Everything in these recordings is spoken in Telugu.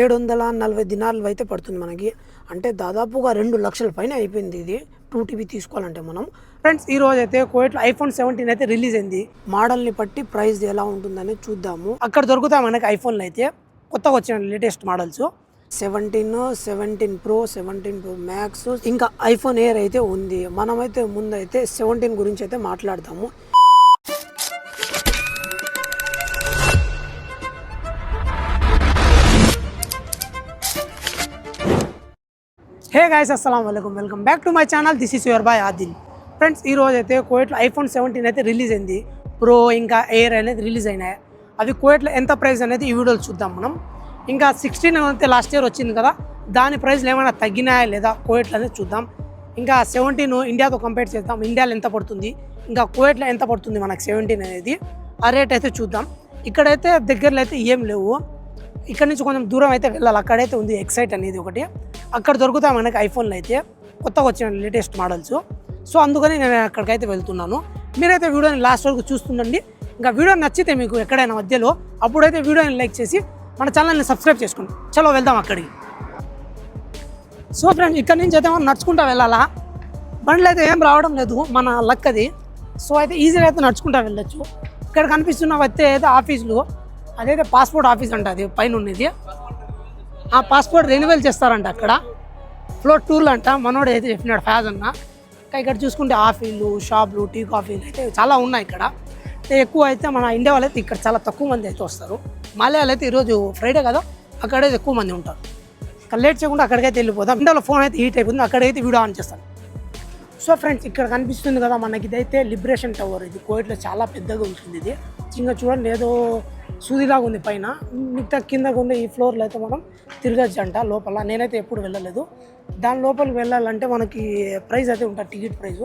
ఏడు వందల నలభై దినాలు అయితే పడుతుంది మనకి. అంటే దాదాపుగా రెండు లక్షల పైన అయిపోయింది ఇది. టూ టీవీ తీసుకోవాలంటే మనం. ఫ్రెండ్స్ ఈ రోజు అయితే కోవిట్లో ఐఫోన్ సెవెంటీన్ అయితే రిలీజ్ అయింది. మోడల్ని బట్టి ప్రైస్ ఎలా ఉంటుందని చూద్దాము. అక్కడ దొరుకుతాయి మనకి ఐఫోన్లు అయితే. కొత్తగా వచ్చిన latest models. Seventeen seventeen pro seventeen pro max. ఇంకా ఐఫోన్ ఎయిర్ అయితే ఉంది. మనమైతే ముందైతే సెవెంటీన్ గురించి అయితే మాట్లాడతాము. హే గాయస్ అస్సలం welcome welcome back to my channel this is your boy Adil friends ఈ రోజు అయితే కోయట్లో ఐఫోన్ సెవెంటీన్ అయితే రిలీజ్ అయింది. ప్రో ఇంకా ఎయిర్ అనేది రిలీజ్ అయినాయి. అవి కోయట్లో ఎంత ప్రైస్ అనేది ఈ వీడియోలో చూద్దాం మనం. ఇంకా సిక్స్టీన్ అయితే లాస్ట్ ఇయర్ వచ్చింది కదా దాని ప్రైస్లు ఏమైనా తగ్గినాయా లేదా కోవిట్లో అనేది చూద్దాం. ఇంకా సెవెంటీన్ ఇండియాతో కంపేర్ చేద్దాం. ఇండియాలో ఎంత పడుతుంది? ఇంకా కోయట్లో ఎంత పడుతుంది మనకు సెవెంటీన్ అనేది? ఆ రేట్ అయితే చూద్దాం. ఇక్కడైతే దగ్గరలో అయితే ఏం లేవు. ఇక్కడ నుంచి కొంచెం దూరం అయితే వెళ్ళాలి. అక్కడైతే ఉంది ఎక్సైట్ అనేది ఒకటి. అక్కడ దొరుకుతాయి మనకి ఐఫోన్లు అయితే. కొత్తగా వచ్చిన లేటెస్ట్ మోడల్స్. సో అందుకని నేను అక్కడికైతే వెళ్తున్నాను. మీరైతే వీడియోని లాస్ట్ వరకు చూస్తుండండి. ఇంకా వీడియో నచ్చితే మీకు ఎక్కడైనా మధ్యలో అప్పుడైతే వీడియోని లైక్ చేసి మన ఛానల్ని సబ్స్క్రైబ్ చేసుకోండి. చలో వెళ్దాం అక్కడికి. సో ఫ్రెండ్స్ ఇక్కడ నుంచి అయితే మనం నడుచుకుంటా వెళ్ళాలా? బండ్లు అయితే ఏం రావడం లేదు. మన లక్ అది సో అయితే ఈజీగా అయితే నడుచుకుంటా వెళ్ళొచ్చు. ఇక్కడ కనిపిస్తున్న అయితే అయితే ఆఫీసులు. అదైతే పాస్పోర్ట్ ఆఫీస్ అంట అది పైన ఉన్నది. ఆ పాస్పోర్ట్ రెన్యువల్ చేస్తారంట అక్కడ. ఫ్లోర్ టూర్లు అంట మనోడు అయితే చెప్పినాడు ఫ్యాజ్ అన్న. ఇంకా ఇక్కడ చూసుకుంటే ఆఫీలు షాపులు టీ కాఫీలు అయితే చాలా ఉన్నాయి ఇక్కడ. ఎక్కువ అయితే మన ఇండియా వాళ్ళు అయితే ఇక్కడ చాలా తక్కువ మంది అయితే వస్తారు. మలయాళీ అయితే ఈరోజు ఫ్రైడే కదా అక్కడైతే ఎక్కువ మంది ఉంటారు. లేట్ చేయకుండా అక్కడికైతే వెళ్ళిపోతాం ఇండియాలో ఫోన్ అయితే హీట్ అయిపోతుంది అక్కడైతే వీడియో ఆన్ చేస్తాను. సో ఫ్రెండ్స్ ఇక్కడ కనిపిస్తుంది కదా మనకి ఇదైతే లిబరేషన్ టవర్ ఇది. కోవిడ్లో చాలా పెద్దగా ఉంటుంది ఇది. ఇంకా చూడండి ఏదో సూదిలాగా ఉంది పైన. మిగతా కింద ఉండే ఈ ఫ్లోర్లో అయితే మనం తిరగచ్చు అంట లోపల. నేనైతే ఎప్పుడు వెళ్ళలేదు. దాని లోపలికి వెళ్ళాలంటే మనకి ప్రైస్ అయితే ఉంటుంది టికెట్ ప్రైస్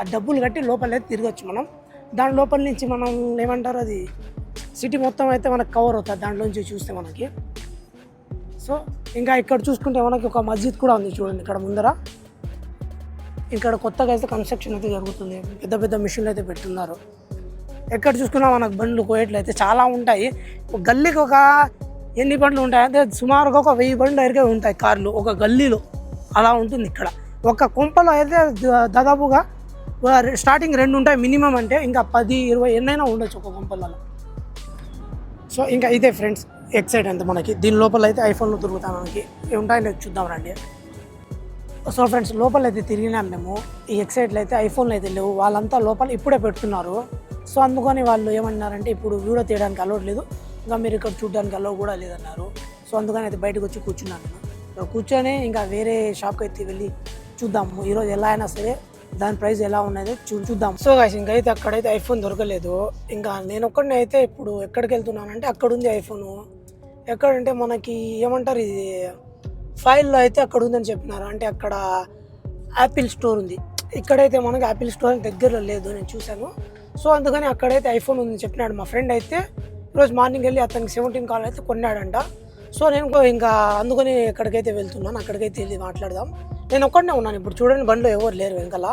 ఆ డబ్బులు కట్టి లోపల అయితే తిరగచ్చు మనం. దాని లోపల నుంచి మనం ఏమంటారు అది? సిటీ మొత్తం అయితే మనకు కవర్ అవుతుంది దాంట్లోంచి చూస్తే మనకి. సో ఇంకా ఇక్కడ చూసుకుంటే మనకి ఒక మస్జిద్ కూడా ఉంది చూడండి ఇక్కడ ముందర. ఇక్కడ కొత్తగా అయితే కన్స్ట్రక్షన్ అయితే జరుగుతుంది. పెద్ద పెద్ద మిషన్లు అయితే పెట్టున్నారు. ఎక్కడ చూసుకున్నా మనకు బండ్లు కోయట్లు అయితే చాలా ఉంటాయి. గల్లీకి ఒక ఎన్ని బండ్లు ఉంటాయి అంటే సుమారుగా ఒక వెయ్యి బండ్లు అయితే ఉంటాయి కార్లు. ఒక గల్లీలో అలా ఉంటుంది ఇక్కడ. ఒక కుంపలో అయితే దాదాపుగా స్టార్టింగ్ రెండు ఉంటాయి మినిమం అంటే ఇంకా పది ఇరవై ఎన్నైనా ఉండొచ్చు ఒక కుంపలలో. సో ఇంకా ఇదే ఫ్రెండ్స్ ఎక్సైట్ అంత మనకి. దీని లోపల అయితే ఐఫోన్లు దొరుకుతాయి మనకి. ఉంటాయని చూద్దాం రండి. సో ఫ్రెండ్స్ లోపల అయితే తిరిగినాం మేము. ఈ ఎక్సైట్లు అయితే ఐఫోన్లు అయితే లేవు. వాళ్ళంతా లోపల ఇప్పుడే పెడుతున్నారు. సో అందుకని వాళ్ళు ఏమన్నారంటే ఇప్పుడు వీడియో తీయడానికి అలౌడ్ లేదు. ఇంకా మీరు ఇక్కడ చూడడానికి అలౌడ్ కూడా లేదన్నారు. సో అందుకని అయితే బయటకు వచ్చి కూర్చున్నాను. నేను కూర్చొని ఇంకా వేరే షాప్కి అయితే వెళ్ళి చూద్దాము ఈరోజు ఎలా అయినా సరే దాని ప్రైస్ ఎలా ఉన్నది చూ చూద్దాం. సో గాయస్ ఇంకైతే అయితే అక్కడైతే ఐఫోన్ దొరకలేదు. ఇంకా నేను ఒక్కడిని అయితే ఇప్పుడు ఎక్కడికి వెళ్తున్నానంటే అక్కడ ఉంది ఐఫోను ఎక్కడంటే మనకి ఏమంటారు ఇది? ఫైల్లో అయితే అక్కడ ఉందని చెప్పినారు. అంటే అక్కడ యాపిల్ స్టోర్ ఉంది. ఇక్కడైతే మనకి యాపిల్ స్టోర్ దగ్గరలో లేదు నేను చూశాను. సో అందుకని అక్కడైతే ఐఫోన్ ఉందని చెప్పినాడు మా ఫ్రెండ్ అయితే. ఈరోజు మార్నింగ్ వెళ్ళి అతనికి సెవెంటీన్ కాల్ అయితే కొన్నాడంట. సో నేను ఇంకా అందుకని ఎక్కడికైతే వెళ్తున్నాను. అక్కడికైతే వెళ్ళి మాట్లాడదాం. నేను ఒక్కడనే ఉన్నాను. ఇప్పుడు చూడండి బండిలో ఎవరు లేరు వెనకాల.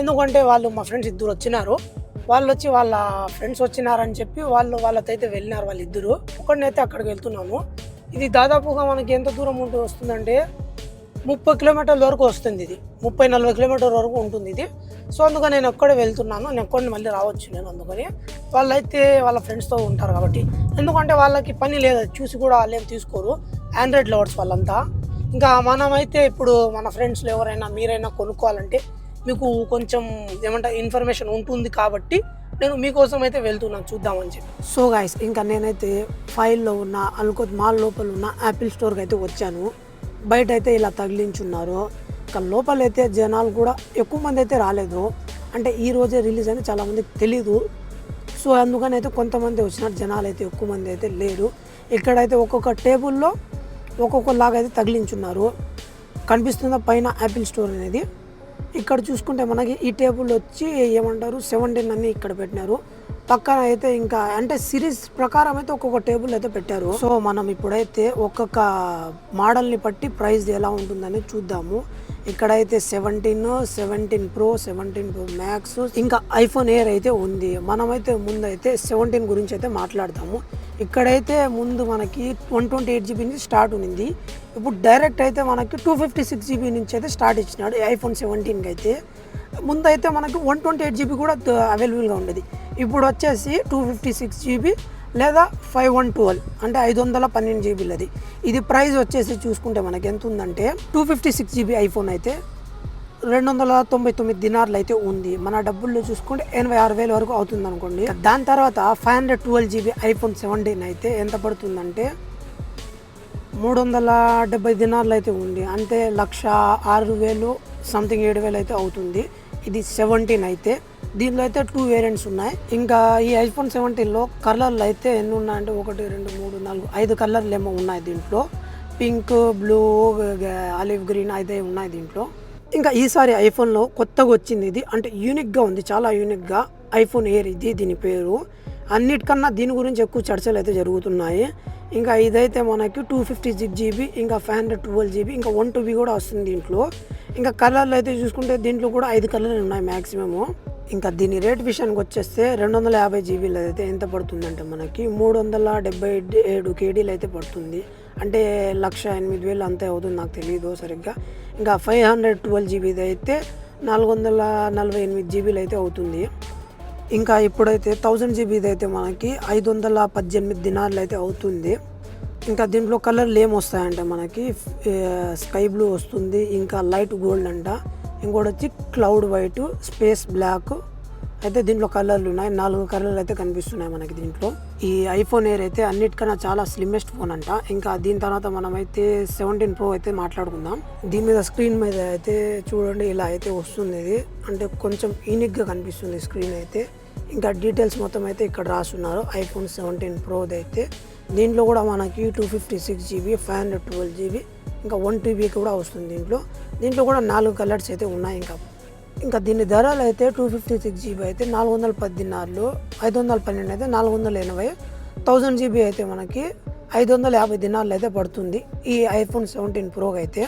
ఎందుకంటే వాళ్ళు మా ఫ్రెండ్స్ ఇద్దరు వచ్చినారు. వాళ్ళు వచ్చి వాళ్ళ ఫ్రెండ్స్ వచ్చినారని చెప్పి వాళ్ళు వాళ్ళతో అయితే వెళ్ళినారు వాళ్ళిద్దరు. ఒక్కడినైతే అక్కడికి వెళ్తున్నాను ఇది దాదాపుగా మనకి ఎంత దూరం ఉంటూ వస్తుందంటే ముప్పై కిలోమీటర్ల వరకు వస్తుంది ఇది. ముప్పై నలభై కిలోమీటర్ల వరకు ఉంటుంది ఇది. సో అందుకని నేను ఒక్కడే వెళ్తున్నాను. నేను ఒక్కడిని మళ్ళీ రావచ్చు నేను అందుకని. వాళ్ళైతే వాళ్ళ ఫ్రెండ్స్తో ఉంటారు కాబట్టి. ఎందుకంటే వాళ్ళకి పని లేదు. చూసి కూడా వాళ్ళు ఏం తీసుకోరు. ఆండ్రాయిడ్ లవర్స్ వాళ్ళంతా. ఇంకా మనమైతే ఇప్పుడు మన ఫ్రెండ్స్లో ఎవరైనా మీరైనా కొనుక్కోవాలంటే మీకు కొంచెం ఏమంటారు ఇన్ఫర్మేషన్ ఉంటుంది కాబట్టి నేను మీకోసం అయితే వెళ్తున్నాను. చూద్దామని చెప్పి. సో గాయస్ ఇంకా నేనైతే ఫైల్లో ఉన్న అనుకో మాల్ లోపల ఉన్న యాపిల్ స్టోర్కి అయితే వచ్చాను. బయట అయితే ఇలా తగిలించున్నారు. ఇంకా లోపలైతే జనాలు కూడా ఎక్కువ మంది అయితే రాలేదు. అంటే ఈ రోజే రిలీజ్ అని చాలామందికి తెలీదు. సో అందుకని అయితే కొంతమంది వచ్చినారు. జనాలు అయితే ఎక్కువ మంది అయితే లేరు. ఇక్కడైతే ఒక్కొక్క టేబుల్లో ఒక్కొక్కలాగా అయితే తగిలించున్నారు. కనిపిస్తుందా పైన యాపిల్ స్టోర్ అనేది. ఇక్కడ చూసుకుంటే మనకి ఈ టేబుల్ వచ్చి ఏమంటారు? సెవెంటీన్ అని ఇక్కడ పెట్టినారు. పక్కన అయితే ఇంకా అంటే సిరీస్ ప్రకారం అయితే ఒక్కొక్క టేబుల్ అయితే పెట్టారు. సో మనం ఇప్పుడైతే ఒక్కొక్క మోడల్ని బట్టి ప్రైస్ ఎలా ఉంటుందని చూద్దాము. ఇక్కడైతే seventeen seventeen pro seventeen pro max ఇంకా ఐఫోన్ ఎయిర్ అయితే ఉంది. మనమైతే ముందైతే సెవెంటీన్ గురించి అయితే మాట్లాడతాము. ఇక్కడైతే ముందు మనకి వన్ ట్వంటీ ఎయిట్ జీబీ నుంచి స్టార్ట్ ఉంది ఇప్పుడు డైరెక్ట్ అయితే మనకి టూ ఫిఫ్టీ సిక్స్ జీబీ నుంచి అయితే స్టార్ట్ ఇచ్చినాడు ఐఫోన్ సెవెంటీన్కి అయితే. ముందు అయితే మనకి వన్ ట్వంటీ ఎయిట్ జీబీ కూడా అవైలబుల్గా ఉండేది. ఇప్పుడు వచ్చేసి టూ ఫిఫ్టీ సిక్స్ జీబీ లేదా ఫైవ్ వన్ ట్వెల్వ్ అంటే ఐదు వందల పన్నెండు జీబీలది ఇది ప్రైస్ వచ్చేసి చూసుకుంటే మనకి ఎంత ఉందంటే two fifty six GB iPhone అయితే రెండు వందల తొంభై తొమ్మిది దినార్లు అయితే ఉంది. మన డబ్బుల్లో చూసుకుంటే ఎనభై ఆరు వేల వరకు అవుతుంది అనుకోండి దాని తర్వాత five hundred twelve GB iPhone seventeen అయితే ఎంత పడుతుందంటే మూడు వందల డెబ్బై దినార్లు అయితే ఉంది. అంటే లక్ష ఆరు వేలు సంథింగ్ ఏడు వేలు అయితే అవుతుంది. ఇది సెవెంటీన్ అయితే దీనిలో అయితే టూ వేరియంట్స్ ఉన్నాయి. ఇంకా ఈ ఐఫోన్ సెవెంటీన్లో కలర్లు అయితే ఎన్ని ఉన్నాయంటే ఒకటి రెండు మూడు నాలుగు ఐదు కలర్లు ఏమో ఉన్నాయి దీంట్లో. పింక్ బ్లూ ఆలివ్ గ్రీన్ అయితే ఉన్నాయి దీంట్లో. ఇంకా ఈసారి ఐఫోన్లో కొత్తగా వచ్చింది ఇది. అంటే యూనిక్గా ఉంది చాలా యూనిక్గా ఐఫోన్ ఎయిర్ ఇది దీని పేరు. అన్నిటికన్నా దీని గురించి ఎక్కువ చర్చలు అయితే జరుగుతున్నాయి. ఇంకా ఇదైతే మనకి టూ ఫిఫ్టీ సిక్స్ జీబీ ఇంకా ఫైవ్ హండ్రెడ్ ట్వెల్వ్ జీబీ ఇంకా వన్ టూ బీ కూడా వస్తుంది దీంట్లో. ఇంకా కలర్లు అయితే చూసుకుంటే దీంట్లో కూడా ఐదు కలర్లు ఉన్నాయి మ్యాక్సిమము ఇంకా దీని రేట్ విషయానికి వచ్చేస్తే రెండు వందల యాభై జీబీలు అయితే ఎంత పడుతుందంటే మనకి మూడు వందల డెబ్బై ఏడు కేడీలు అయితే పడుతుంది. అంటే లక్ష ఎనిమిది వేలు అంతే అవుతుంది నాకు తెలియదు సరిగ్గా. ఇంకా ఫైవ్ హండ్రెడ్ ట్వెల్వ్ జీబీది అయితే నాలుగు వందల నలభై ఎనిమిది జీబీలు అయితే అవుతుంది. ఇంకా ఇప్పుడైతే థౌజండ్ జీబీది అయితే మనకి ఐదు వందల పద్దెనిమిది దినాలు అయితే అవుతుంది. ఇంకా దీంట్లో కలర్లు ఏం వస్తాయంటే మనకి స్కై బ్లూ వస్తుంది ఇంకా లైట్ గోల్డ్ అంట. ఇంకోటి వచ్చి క్లౌడ్ వైట్ స్పేస్ బ్లాక్. అయితే దీంట్లో కలర్లు ఉన్నాయి. నాలుగు కలర్లు అయితే కనిపిస్తున్నాయి మనకి దీంట్లో. ఈ ఐఫోన్ ఎయిర్ అయితే అన్నిటికన్నా చాలా స్లిమ్మెస్ట్ ఫోన్ అంట. ఇంకా దీని తర్వాత మనం అయితే సెవెంటీన్ ప్రో అయితే మాట్లాడుకుందాం. దీని మీద స్క్రీన్ మీద అయితే చూడండి ఇలా అయితే వస్తుంది ఇది. అంటే కొంచెం యూనిక్గా కనిపిస్తుంది స్క్రీన్ అయితే. ఇంకా డీటెయిల్స్ మొత్తం అయితే ఇక్కడ రాస్తున్నారు ఐఫోన్ సెవెంటీన్ ప్రోది అయితే. దీంట్లో కూడా మనకి two fifty six GB five hundred twelve GB ఇంకా వన్ టీబీ కూడా వస్తుంది దీంట్లో. దీంట్లో కూడా నాలుగు కలర్స్ అయితే ఉన్నాయి ఇంకా. ఇంకా దీని ధరలు అయితే టూ ఫిఫ్టీ సిక్స్ జీబీ అయితే నాలుగు వందల పద్దెనారులు ఐదు వందల పన్నెండు అయితే నాలుగు వందల ఎనభై థౌజండ్ జీబీ అయితే మనకి ఐదు వందల యాభై దినాలు అయితే పడుతుంది ఈ ఐఫోన్ సెవెంటీన్ ప్రోకి అయితే.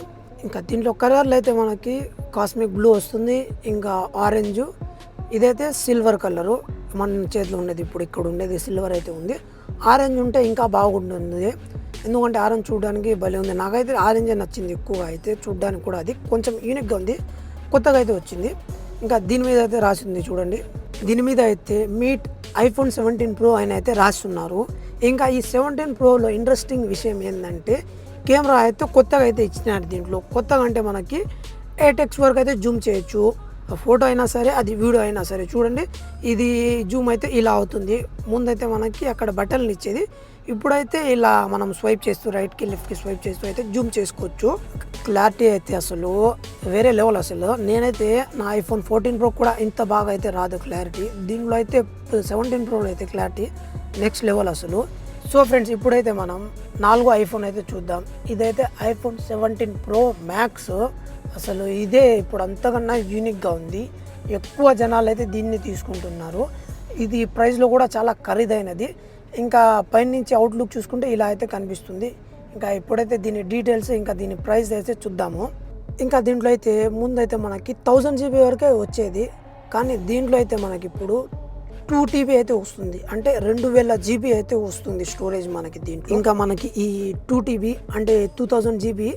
ఇంకా దీంట్లో కలర్లు అయితే మనకి కాస్మిక్ బ్లూ వస్తుంది ఇంకా ఆరెంజ్ ఇదైతే సిల్వర్ కలరు మన చేతిలో ఉండేది ఇప్పుడు ఇక్కడ ఉండేది సిల్వర్ అయితే ఉంది. ఆరెంజ్ ఉంటే ఇంకా బాగుంటుంది. ఎందుకంటే ఆరెంజ్ చూడడానికి భలే ఉంది. నాకైతే ఆరెంజ్ నచ్చింది ఎక్కువగా అయితే చూడడానికి కూడా అది కొంచెం యూనిక్గా ఉంది. కొత్తగా అయితే వచ్చింది. ఇంకా దీని మీద అయితే రాసింది చూడండి. దీని మీద అయితే మీట్ ఐఫోన్ సెవెంటీన్ ప్రో ఆయన అయితే రాస్తున్నారు. ఇంకా ఈ సెవెంటీన్ ప్రోలో ఇంట్రెస్టింగ్ విషయం ఏంటంటే కెమెరా అయితే కొత్తగా అయితే ఇచ్చినారు దీంట్లో. కొత్తగా అంటే మనకి ఎయిట్ ఎక్స్ వరకు అయితే జూమ్ చేయొచ్చు. ఫోటో అయినా సరే అది వీడియో అయినా సరే చూడండి. ఇది జూమ్ అయితే ఇలా అవుతుంది. ముందైతే మనకి అక్కడ బటన్లు ఇచ్చేది. ఇప్పుడైతే ఇలా మనం స్వైప్ చేస్తూ రైట్కి లెఫ్ట్కి స్వైప్ చేస్తూ అయితే జూమ్ చేసుకోవచ్చు. క్లారిటీ అయితే అసలు వేరే లెవెల్ అసలు. నేనైతే నా ఐఫోన్ ఫోర్టీన్ ప్రో కూడా ఇంత బాగా అయితే రాదు క్లారిటీ. దీనిలో అయితే సెవెంటీన్ ప్రోలో అయితే క్లారిటీ నెక్స్ట్ లెవెల్ అసలు. సో ఫ్రెండ్స్ ఇప్పుడైతే మనం నాలుగో ఐఫోన్ అయితే చూద్దాం. ఇదైతే ఐఫోన్ సెవెంటీన్ ప్రో మ్యాక్స్ అసలు ఇదే ఇప్పుడు అంతకన్నా యూనిక్గా ఉంది. ఎక్కువ జనాలు అయితే దీన్ని తీసుకుంటున్నారు. ఇది ప్రైస్లో కూడా చాలా ఖరీదైనది. ఇంకా పైనుంచి అవుట్లుక్ చూసుకుంటే ఇలా అయితే కనిపిస్తుంది. ఇంకా ఇప్పుడైతే దీని డీటెయిల్స్ ఇంకా దీని ప్రైస్ అయితే చూద్దాము. ఇంకా దీంట్లో అయితే ముందైతే మనకి థౌజండ్ జీబీ వరకే వచ్చేది. కానీ దీంట్లో అయితే మనకి ఇప్పుడు టూ టీబీ అయితే వస్తుంది. అంటే రెండు వేల జీబీ అయితే వస్తుంది స్టోరేజ్ మనకి దీంట్లో. ఇంకా మనకి ఈ టూ టీబీ అంటే టూ థౌజండ్ జీబీ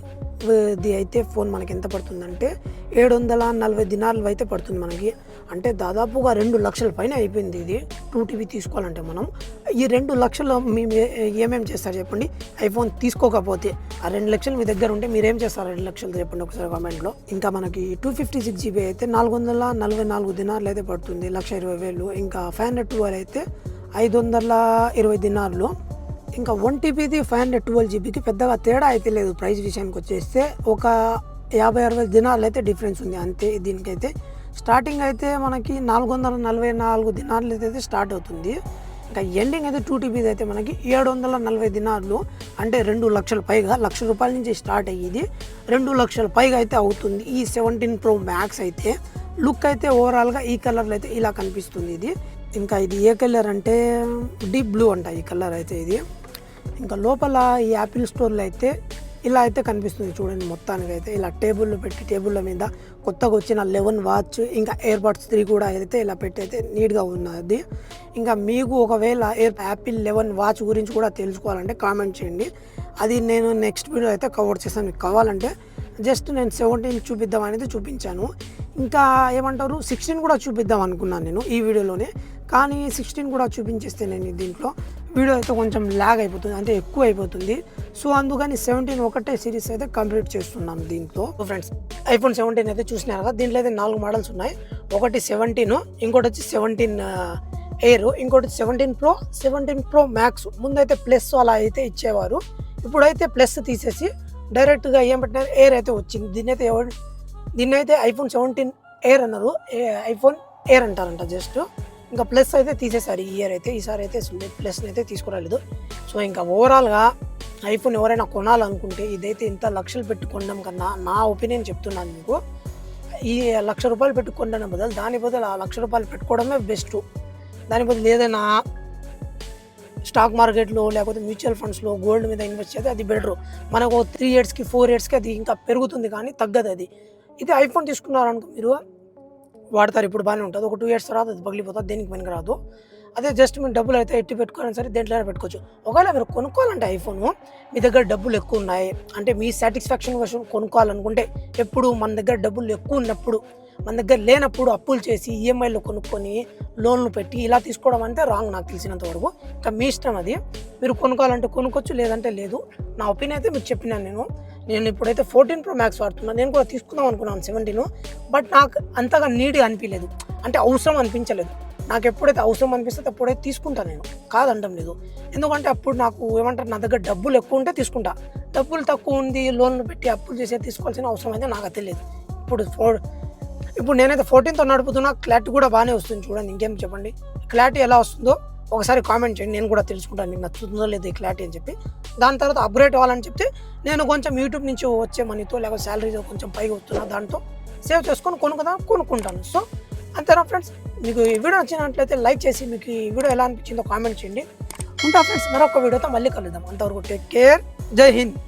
ది అయితే ఫోన్ మనకి ఎంత పడుతుందంటే ఏడు వందల నలభై దినాలు అయితే పడుతుంది మనకి. అంటే దాదాపుగా రెండు లక్షల పైన అయిపోయింది ఇది. టూ టీవీ తీసుకోవాలంటే మనం. ఈ రెండు లక్షలు మేము ఏమేమి చేస్తారు చెప్పండి? ఐఫోన్ తీసుకోకపోతే ఆ రెండు లక్షలు మీ దగ్గర ఉంటే మీరేం చేస్తారు? రెండు లక్షలు చెప్పండి ఒకసారి కామెంట్లో. ఇంకా మనకి టూ ఫిఫ్టీ సిక్స్ జీబీ అయితే నాలుగు వందల నలభై నాలుగు దినాలు అయితే పడుతుంది. లక్ష ఇరవై వేలు. ఇంకా ఫైవ్ హండ్రెడ్ ట్వెల్వ్ అయితే ఐదు వందల ఇరవై దినాల్లో ఇంకా వన్ టీబీది ఫైవ్ హండ్రెడ్ ట్వెల్వ్ జీబీకి పెద్దగా తేడా అయితే లేదు ప్రైస్ విషయానికి వచ్చేస్తే. ఒక యాభై అరవై దినాలు అయితే డిఫరెన్స్ ఉంది. అంతే దీనికైతే. స్టార్టింగ్ అయితే మనకి నాలుగు వందల నలభై నాలుగు దినాలు అయితే స్టార్ట్ అవుతుంది. ఇంకా ఎండింగ్ అయితే టూ టీబీది అయితే మనకి ఏడు వందల నలభై దినాలు అంటే రెండు లక్షల పైగా లక్ష రూపాయల నుంచి స్టార్ట్ అయ్యేది. రెండు లక్షల పైగా అయితే అవుతుంది. ఈ సెవెంటీన్ ప్రో మ్యాక్స్ అయితే లుక్ అయితే ఓవరాల్గా ఈ కలర్లో అయితే ఇలా కనిపిస్తుంది ఇది. ఇంకా ఇది ఏ కలర్ అంటే డీప్ బ్లూ అంట ఈ కలర్ అయితే ఇది. ఇంకా లోపల ఈ యాపిల్ స్టోర్లో అయితే ఇలా అయితే కనిపిస్తుంది చూడండి మొత్తానికి అయితే ఇలా టేబుల్ పెట్టి టేబుల్ల మీద కొత్తగా వచ్చిన లెవెన్ వాచ్ ఇంకా ఇయర్ బడ్స్ త్రీ కూడా అయితే ఇలా పెట్టి అయితే నీట్గా ఉన్నది. ఇంకా మీకు ఒకవేళ ఎయిర్ యాపిల్ లెవెన్ వాచ్ గురించి కూడా తెలుసుకోవాలంటే కామెంట్ చేయండి. అది నేను నెక్స్ట్ వీడియో అయితే కవర్ చేస్తాను. మీకు కావాలంటే జస్ట్ నేను సెవెంటీన్ చూపిద్దాం అనేది చూపించాను. ఇంకా ఏమంటారు సిక్స్టీన్ కూడా చూపిద్దాం అనుకున్నాను నేను ఈ వీడియోలోనే. కానీ సిక్స్టీన్ కూడా చూపించేస్తే నేను దీంట్లో వీడియో అయితే కొంచెం ల్యాగ్ అయిపోతుంది అంటే ఎక్కువ అయిపోతుంది. సో అందుకని సెవెంటీన్ ఒకటే సిరీస్ అయితే కంప్లీట్ చేస్తున్నాను దీంతో ఫ్రెండ్స్ ఐఫోన్ సెవెంటీన్ అయితే చూసినారు కదా దీంట్లో అయితే నాలుగు మోడల్స్ ఉన్నాయి. ఒకటి సెవెంటీన్ ఇంకోటి వచ్చి సెవెంటీన్ ఎయిర్ ఇంకోటి seventeen pro seventeen pro max ముందైతే ప్లస్ అలా అయితే ఇచ్చేవారు. ఇప్పుడైతే ప్లస్ తీసేసి డైరెక్ట్గా ఏం పెట్టినారు? ఎయిర్ అయితే వచ్చింది. దీన్ని అయితే ఎవరు దీన్ని అయితే ఐఫోన్ సెవెంటీన్ ఎయిర్ అన్నారు ఐఫోన్ ఎయిర్ అంటారంట జస్ట్. ఇంకా ప్లస్ అయితే తీసేసారు ఈ ఇయర్ అయితే ఈసారి అయితే ప్లస్ని అయితే తీసుకురాలేదు. సో ఇంకా ఓవరాల్గా ఐఫోన్ ఎవరైనా కొనాలనుకుంటే ఇదైతే ఇంత లక్షలు పెట్టి కొనడం కన్నా నా ఒపీనియన్ చెప్తున్నాను మీకు. ఈ లక్ష రూపాయలు పెట్టి కొనడం బదులు దాని బదులు ఆ లక్ష రూపాయలు పెట్టుకోవడమే బెస్ట్ దాని బదులు ఏదైనా స్టాక్ మార్కెట్లో లేకపోతే మ్యూచువల్ ఫండ్స్లో గోల్డ్ మీద ఇన్వెస్ట్ చేస్తే అది బెటర్ మనకు త్రీ ఇయర్స్కి ఫోర్ ఇయర్స్కి అది ఇంకా పెరుగుతుంది కానీ తగ్గదు అది. ఇది ఐఫోన్ తీసుకున్నారనుకో మీరు వాడతారు. ఇప్పుడు బాగానే ఉంటుంది. ఒక టూ ఇయర్స్ తర్వాత అది పగిలిపోతుంది. దేనికి పనికి రాదు. అదే జస్ట్ మీరు డబ్బులు అయితే ఎట్టి పెట్టుకోవాలని సరే దేంట్లో పెట్టుకోవచ్చు. ఒకవేళ మీరు కొనుక్కోవాలంటే ఐఫోన్ మీ దగ్గర డబ్బులు ఎక్కువ ఉన్నాయి. అంటే మీ సాటిస్ఫాక్షన్ కోసం కొనుక్కోవాలనుకుంటే ఎప్పుడు మన దగ్గర డబ్బులు ఎక్కువ ఉన్నప్పుడు మన దగ్గర లేనప్పుడు అప్పులు చేసి ఈఎంఐలో కొనుక్కొని లోన్లు పెట్టి ఇలా తీసుకోవడం అంటే రాంగ్ నాకు తెలిసినంత వరకు. ఇంకా మీ ఇష్టం అది. మీరు కొనుక్కోవాలంటే కొనుక్కోవచ్చు లేదంటే లేదు. నా ఒపీనియన్ అయితే మీకు చెప్పినాను నేను. నేను ఇప్పుడైతే ఫోర్టీన్ ప్రో మ్యాక్స్ వాడుతున్నాను నేను కూడా తీసుకుందాం అనుకున్నాను సెవెంటీన్ బట్ నాకు అంతగా నీట్గా అనిపించలేదు అంటే అవసరం అనిపించలేదు. నాకు ఎప్పుడైతే అవసరం అనిపిస్తే అప్పుడైతే తీసుకుంటాను నేను. కాదంటం లేదు. ఎందుకంటే అప్పుడు నాకు ఏమంటారు నా దగ్గర డబ్బులు ఎక్కువ ఉంటే తీసుకుంటా. డబ్బులు తక్కువ ఉంది లోన్లు పెట్టి అప్పులు చేసే తీసుకోవాల్సిన అవసరం అయితే నాకు తెలియదు. ఇప్పుడు ఫోర్ ఇప్పుడు నేనైతే ఫోర్టీన్తో నడుపుతున్నా క్లారిటీ కూడా బాగానే వస్తుంది చూడండి ఇంకేం చెప్పండి. క్లారిటీ ఎలా వస్తుందో ఒకసారి కామెంట్ చేయండి నేను కూడా తెలుసుకుంటాను మీకు నచ్చుతుందో లేదో ఈ క్లారిటీ అని చెప్పి. దాని తర్వాత అప్గ్రేడ్ అవ్వాలని చెప్తే నేను కొంచెం యూట్యూబ్ నుంచి వచ్చే మనీతో లేకపోతే శాలరీతో కొంచెం పైకి వస్తున్నా దాంతో. సేవ్ చేసుకొని కొనుక్కుందాం కొనుక్కుంటాను. సో అంతేనా ఫ్రెండ్స్ మీకు ఈ వీడియో నచ్చినట్లయితే లైక్ చేసి మీకు ఈ వీడియో ఎలా అనిపించిందో కామెంట్ చేయండి. ఉంటా ఫ్రెండ్స్ మరొక వీడియోతో మళ్ళీ కలుద్దాం. అంతవరకు టేక్ కేర్ జై హింద్.